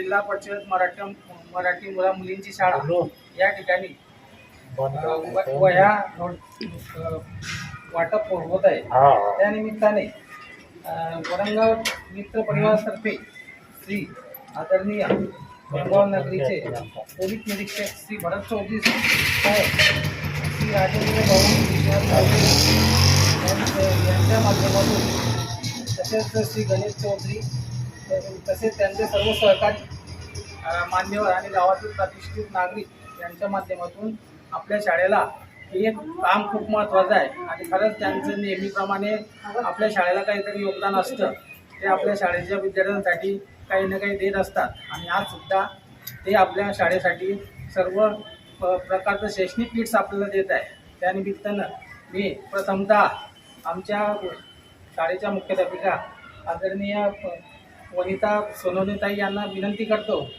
जिल्हा परिषद मराठी मराठी मुला मुलींची शाळा या ठिकाणी वह्या वाटप होत आहे. त्या निमित्ताने अ, वरंगाव मित्र परिवारातर्फे श्री आदरणीय वरंगाव नगरीचे पोलीस निरीक्षक श्री भरत चौधरी साहेब श्री राजेंद्र भाऊ यांच्या- माध्यमातून तसेच श्री गणेश चौधरी तसेच त्यांचे सर्व सहकारी मान्यवर आणि गावातील प्रतिष्ठित नागरिक यांच्या माध्यमातून आपल्या शाळेला हे काम खूप महत्त्वाचं आहे. आणि खरंच त्यांचं नेहमीप्रमाणे आपल्या शाळेला काहीतरी योगदान असतं. ते आपल्या शाळेच्या विद्यार्थ्यांसाठी काही ना काही देत असतात. आणि आज सुद्धा ते आपल्या शाळेसाठी सर्व प- प्रकारचं शैक्षणिक किट्स आपल्याला देत आहे. त्यानिमित्तानं मी प्रथमतः आमच्या शाळेच्या मुख्याध्यापिका आदरणीय वनिता सोनवणेताई यांना विनंती करतो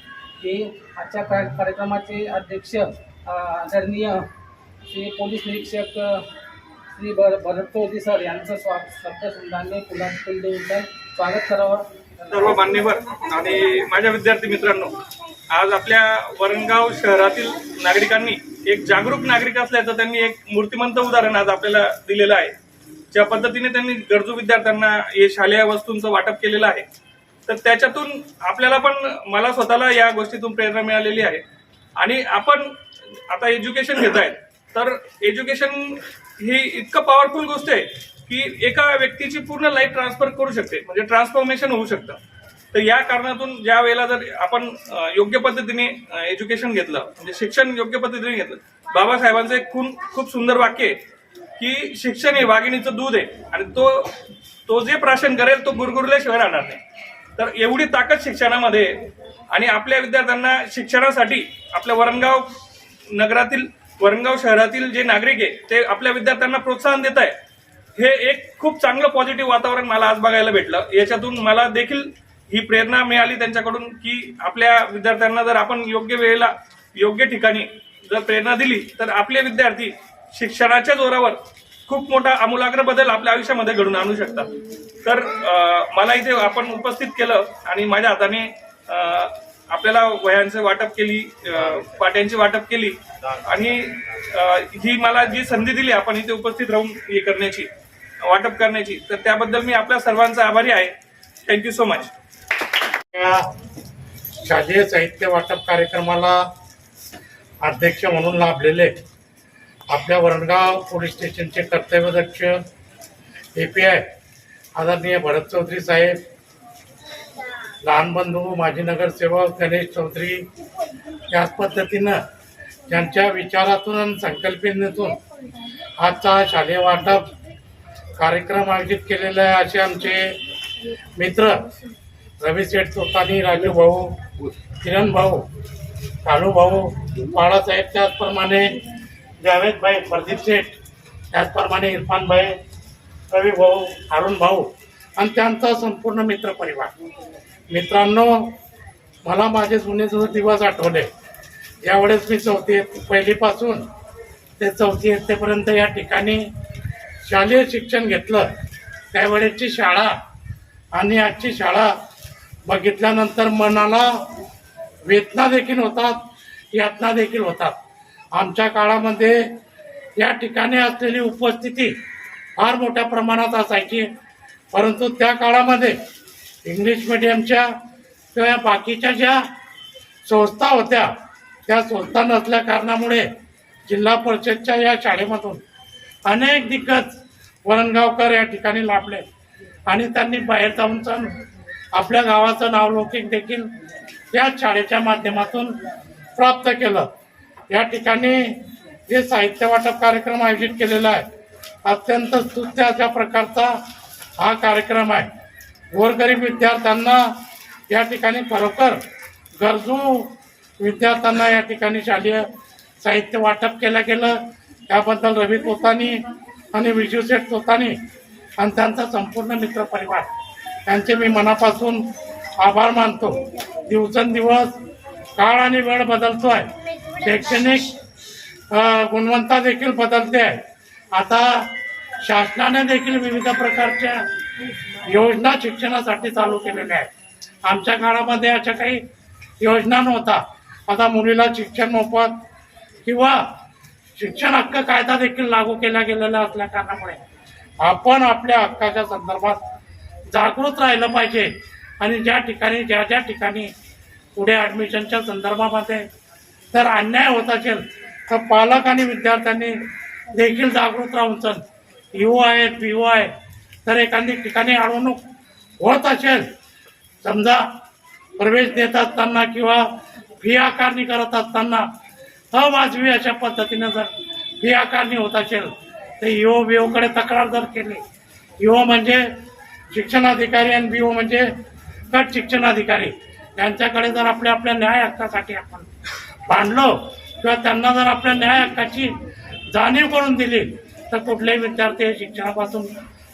हे आजच्या कार्य कार्यक्रमाचे अध्यक्ष आदरणीय श्री पोलीस निरीक्षक श्री भर भरत सर यांचं स्वा शब्दसंधाने फुलां फुल देऊन स्वागत करावं. सर्व मान्यवर आणि माझ्या विद्यार्थी मित्रांनो आज आपल्या वरणगाव शहरातील नागरिकांनी एक जागरूक नागरिक असल्याचं त्यांनी एक मूर्तिमंत उदाहरण आज आपल्याला दिलेलं आहे. ज्या पद्धतीने त्यांनी गरजू विद्यार्थ्यांना हे शालेय वस्तूंचं वाटप केलेलं आहे तर त्याच्यातून आपल्याला पण मला स्वतःला या गोष्टीतून प्रेरणा मिळालेली आहे. आणि आपण आता एज्युकेशन घेत आहेत. तर एज्युकेशन ही इतकं पॉवरफुल गोष्ट आहे की एका व्यक्तीची पूर्ण लाईफ ट्रान्सफर करू शकते. म्हणजे ट्रान्सफॉर्मेशन होऊ शकतं. तर या कारणातून ज्या वेळेला जर आपण योग्य पद्धतीने एज्युकेशन घेतलं म्हणजे शिक्षण योग्य पद्धतीने घेतलं बाबासाहेबांचं एक खून खूप सुंदर वाक्य आहे की शिक्षण हे वाघिणीचं दूध आहे. आणि तो तो जे प्राशन करेल तो गुरगुरल्याशिवाय राहणार नाही. तर एवढी ताकद शिक्षणामध्ये आहे. आणि आपल्या विद्यार्थ्यांना शिक्षणासाठी आपल्या वरणगाव नगरातील वरणगाव शहरातील जे नागरिक आहे ते आपल्या विद्यार्थ्यांना प्रोत्साहन देत आहे हे एक खूप चांगलं पॉझिटिव्ह वातावरण मला आज बघायला भेटलं याच्यातून मला देखील ही प्रेरणा मिळाली त्यांच्याकडून की आपल्या विद्यार्थ्यांना जर आपण योग्य वेळेला योग्य ठिकाणी जर प्रेरणा दिली तर आपले विद्यार्थी शिक्षणाच्या जोरावर खूप मोठा आमूलाग्र बदल आपल्या आयुष्यामध्ये घडून आणू शकतात. तर मला इथे आपण उपस्थित केलं आणि माझ्या हाताने आपल्याला वह्यांचं वाटप केली पाट्यांची वाटप केली आणि ही मला जी संधी दिली आपण इथे उपस्थित राहून हे करण्याची वाटप करण्याची तर त्याबद्दल मी आपल्या सर्वांचा आभारी आहे. थँक्यू सो मच शालेय साहित्य वाटप कार्यक्रमाला अध्यक्ष म्हणून लाभलेले आपल्या वरणगाव पोलीस स्टेशनचे कर्तव्यदक्ष ए पी आय आदरणीय भरत चौधरी साहेब लहान बंधू माजी नगरसेवक गणेश चौधरी याच पद्धतीनं त्यांच्या विचारातून आणि संकल्पनेतून आजचा हा शालेय वाटप कार्यक्रम आयोजित केलेला आहे. असे आमचे मित्र रवी शेठ चोतानी राजू भाऊ किरण भाऊ कालू भाऊ बाळासाहेब त्याचप्रमाणे जावेद भाई प्रदीप शेठ त्याचप्रमाणे इरफान भाई रवी भाऊ अरुण भाऊ आणि त्यांचा संपूर्ण मित्र परिवार. मित्रांनो मला माझे जुने जुने दिवस आठवले. यावेळेस मी चौथी पहिलीपासून ते चौथी इयत्तेपर्यंत या ठिकाणी शालेय शिक्षण घेतलं. त्यावेळेची शाळा आणि आजची शाळा बघितल्यानंतर मनाला वेदना देखील होतात यातना देखील होतात. आमच्या काळामध्ये या ठिकाणी असलेली उपस्थिती फार मोठ्या प्रमाणात असायची. परंतु त्या काळामध्ये इंग्लिश मिडियमच्या किंवा बाकीच्या ज्या संस्था होत्या त्या संस्था नसल्या कारणामुळे जिल्हा परिषदच्या या शाळेमधून अनेक दिग्गज वरणगावकर या ठिकाणी लाभले आणि त्यांनी बाहेर जाऊन जाऊन आपल्या गावाचं नावलौकिक देखील या शाळेच्या माध्यमातून प्राप्त केलं. या ठिकाणी जे साहित्य वाटप कार्यक्रम आयोजित केलेला आहे अत्यंत स्तुत्य अशा प्रकारचा हा कार्यक्रम आहे. गोरगरीब विद्यार्थ्यांना या ठिकाणी खरोखर गरजू विद्यार्थ्यांना या ठिकाणी शालेय साहित्य वाटप केलं गेलं. त्याबद्दल रवी तोतानी आणि विजू शेठ तोतानी आणि त्यांचा संपूर्ण मित्र परिवार त्यांचे मी मनापासून आभार मानतो. दिवसेंदिवस काळ आणि वेळ बदलतो आहे. शैक्षणिक गुणवत्ता देखील बदलते आहे. आता शासनाने देखील विविध प्रकारच्या योजना शिक्षणासाठी चालू केलेल्या आहेत. आमच्या काळामध्ये अशा काही योजना नव्हता. आता मुलीला शिक्षण मोफत किंवा शिक्षण हक्क कायदा देखील लागू केला गेलेला असल्या कारणामुळे आपण आपल्या हक्काच्या संदर्भात जागृत राहिलं पाहिजे. आणि ज्या ठिकाणी ज्या ज्या ठिकाणी पुढे ॲडमिशनच्या संदर्भामध्ये जर अन्याय होत असेल तर पालक आणि विद्यार्थ्यांनी देखील जागृत राहून चल. यू आहे पी यू आहे. तर एखादी ठिकाणी अडवणूक होत असेल समजा प्रवेश देत असताना किंवा फी आकारणी करत असताना अवाजवी अशा पद्धतीनं जर फी आकारणी होत असेल तर युओ बी ओकडे तक्रार जर केली. इओ म्हणजे शिक्षणाधिकारी आणि ओ म्हणजे गट शिक्षणाधिकारी. यांच्याकडे जर आपल्या आपल्या न्याय हक्कासाठी आपण भांडलो किंवा त्यांना जर आपल्या न्याय हक्काची जाणीव करून दिली तर कुठलेही विद्यार्थी हे शिक्षणापासून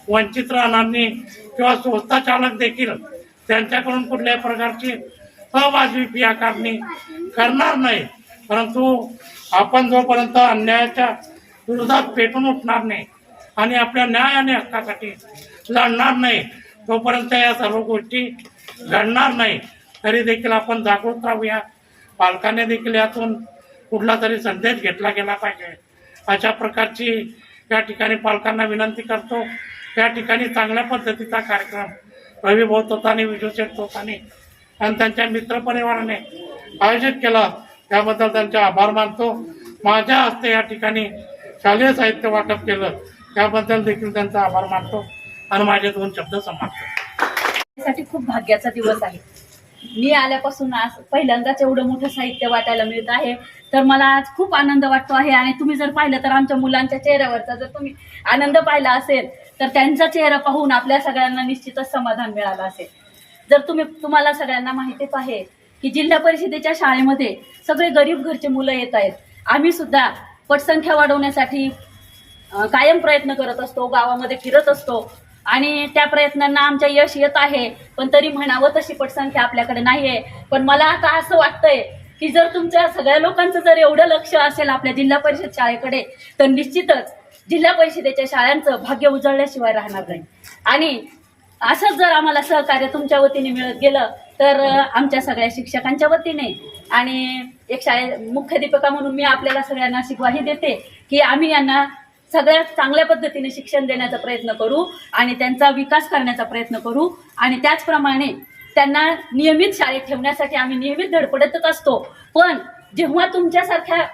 वंचित राहणार नाही किंवा संस्था चालक देखील त्यांच्याकडून कुठल्याही प्रकारची अवाजवी फी आकारणी करणार नाही. परंतु आपण जोपर्यंत अन्यायाच्या विरोधात पेटून उठणार नाही आणि आपल्या न्याय आणि हक्कासाठी लढणार नाही तोपर्यंत या सर्व गोष्टी घडणार नाही. तरी देखील आपण जागृत राहूया. पालकाने देखील यातून कुठला तरी संदेश घेतला गेला पाहिजे. अशा प्रकारची या ठिकाणी पालकांना विनंती करतो. या ठिकाणी चांगल्या पद्धतीचा कार्यक्रम रवी भाऊ आणि विजू शेठ तोतानी आणि त्यांच्या मित्रपरिवाराने आयोजित केला. त्याबद्दल त्यांचे आभार मानतो. माझ्या हस्ते या ठिकाणी शालेय साहित्य वाटप केलं. त्याबद्दल देखील त्यांचा आभार मानतो. आणि माझे दोन शब्द समाप्त. खूप भाग्याचा दिवस आहे. मी आल्यापासून आज पहिल्यांदाच एवढं मोठं साहित्य वाटायला मिळत आहे. तर मला आज खूप आनंद वाटतो आहे. आणि तुम्ही जर पाहिलं तर आमच्या मुलांच्या चेहऱ्यावरचा जर तुम्ही आनंद पाहिला असेल तर त्यांचा चेहरा पाहून आपल्या सगळ्यांना निश्चितच समाधान मिळालं असेल. जर तुम्ही तुम्हाला सगळ्यांना माहितीच आहे की जिल्हा परिषदेच्या शाळेमध्ये सगळे गरीब घरचे मुलं येत आहेत. आम्ही सुद्धा पटसंख्या वाढवण्यासाठी कायम प्रयत्न करत असतो गावामध्ये फिरत असतो. आणि त्या प्रयत्नांना आमच्या यश येत आहे. पण तरी म्हणावं तशी पटसंख्या आपल्याकडे नाही आहे पण मला आता असं वाटतंय की जर तुमच्या सगळ्या लोकांचं जर एवढं लक्ष असेल आपल्या जिल्हा परिषद शाळेकडे तर निश्चितच जिल्हा परिषदेच्या शाळांचं भाग्य उजळल्याशिवाय राहणार नाही. आणि असंच जर आम्हाला सहकार्य तुमच्या वतीने मिळत गेलं तर आमच्या सगळ्या शिक्षकांच्या वतीने आणि एक शाळे मुख्याध्यापिका म्हणून मी आपल्याला सगळ्यांना शिकवाही देते की आम्ही यांना सगळ्यात चांगल्या पद्धतीने शिक्षण देण्याचा प्रयत्न करू आणि त्यांचा विकास करण्याचा प्रयत्न करू. आणि त्याचप्रमाणे त्यांना नियमित शाळेत ठेवण्यासाठी आम्ही नियमित धडपडतच असतो. पण जेव्हा तुमच्यासारख्या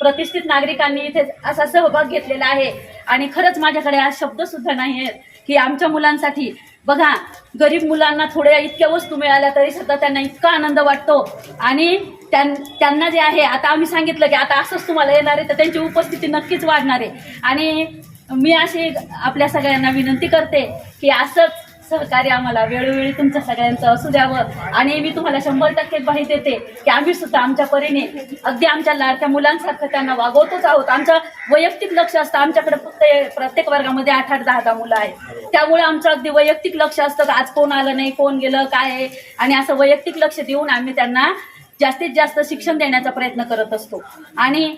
प्रतिष्ठित नागरिकांनी इथे असा सहभाग घेतलेला आहे आणि खरंच माझ्याकडे आज शब्द सुद्धा नाही आहेत की आमच्या मुलांसाठी बघा गरीब मुलांना थोड्या इतक्या वस्तू मिळाल्या तरी सुद्धा त्यांना इतका आनंद वाटतो. आणि त्यांना जे आहे आता आम्ही सांगितलं की आता असंच तुम्हाला येणार आहे तर त्यांची उपस्थिती नक्कीच वाढणार आहे. आणि मी अशी आपल्या सगळ्यांना विनंती करते की असंच सहकार्य आम्हाला वेळोवेळी तुमच्या सगळ्यांचं असू द्यावं. आणि मी तुम्हाला शंभर टक्के माहिती देते की आम्ही सुद्धा आमच्या परीने अगदी आमच्या लाडक्या मुलांसारखं त्यांना वागवतोच आहोत. आमचं वैयक्तिक लक्ष असतं. आमच्याकडे फक्त प्रत्येक वर्गामध्ये आठ आठ दहा दहा मुलं आहेत. त्यामुळे आमचं अगदी वैयक्तिक लक्ष असतं आज कोण आलं नाही कोण गेलं काय आहे. आणि असं वैयक्तिक लक्ष देऊन आम्ही त्यांना जास्तीत जास्त शिक्षण देण्याचा प्रयत्न करत असतो. आणि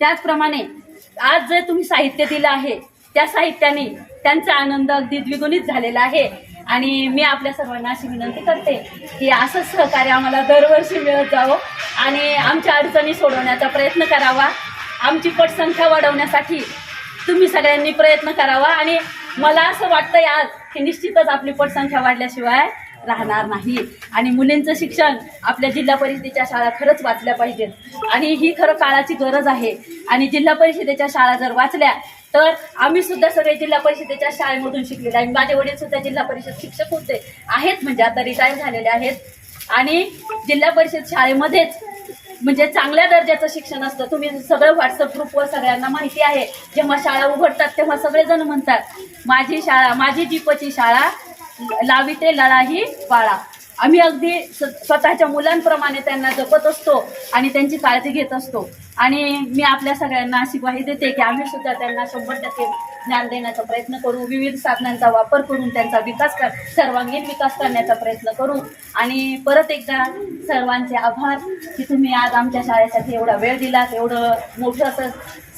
त्याचप्रमाणे आज जे तुम्ही साहित्य दिलं आहे त्या साहित्याने त्यांचा आनंद अगदी द्विगुणित झालेला आहे. आणि मी आपल्या सर्वांना अशी विनंती करते की असंच सहकार्य आम्हाला दरवर्षी मिळत जावं आणि आमच्या अडचणी सोडवण्याचा प्रयत्न करावा. आमची पटसंख्या वाढवण्यासाठी तुम्ही सगळ्यांनी प्रयत्न करावा आणि मला असं वाटतंय आज की निश्चितच आपली पटसंख्या वाढल्याशिवाय राहणार नाही. आणि मुलींचं शिक्षण आपल्या जिल्हा परिषदेच्या शाळा खरंच वाचल्या पाहिजेत. आणि ही खरं काळाची गरज आहे. आणि जिल्हा परिषदेच्या शाळा जर वाचल्या तर आम्ही सुद्धा सगळे जिल्हा परिषदेच्या शाळेमधून शिकलेले आहे. माझे वडील सुद्धा जिल्हा परिषद शिक्षक होते. आहेत म्हणजे आता रिटायर झालेले आहेत. आणि जिल्हा परिषद शाळेमध्येच म्हणजे चांगल्या दर्जाचं शिक्षण असतं. तुम्ही सगळं व्हॉट्सअप ग्रुपवर सगळ्यांना माहिती आहे. जेव्हा शाळा उघडतात तेव्हा सगळेजण म्हणतात माझी शाळा माझी जीपची शाळा लाविते लढाही पाळा. आम्ही अगदी स- स्वतःच्या मुलांप्रमाणे त्यांना जपत असतो आणि त्यांची काळजी घेत असतो. आणि मी आपल्या सगळ्यांना अशी ग्वाही देते की आम्ही सुद्धा त्यांना शंभर टक्के ज्ञान देण्याचा प्रयत्न करू विविध साधनांचा वापर करून त्यांचा विकास कर सर्वांगीण विकास करण्याचा प्रयत्न करू. आणि परत एकदा सर्वांचे आभार की तुम्ही आज आमच्या शाळेसाठी एवढा वेळ दिलात एवढं मोठं असं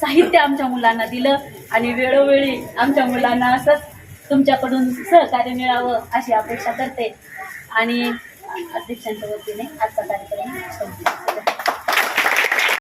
साहित्य आमच्या मुलांना दिलं. आणि वेळोवेळी आमच्या मुलांना असंच तुमच्याकडून सहकार्य मिळावं अशी अपेक्षा करते. आणि अध्यक्षांच्या वतीने आजचा कार्यक्रम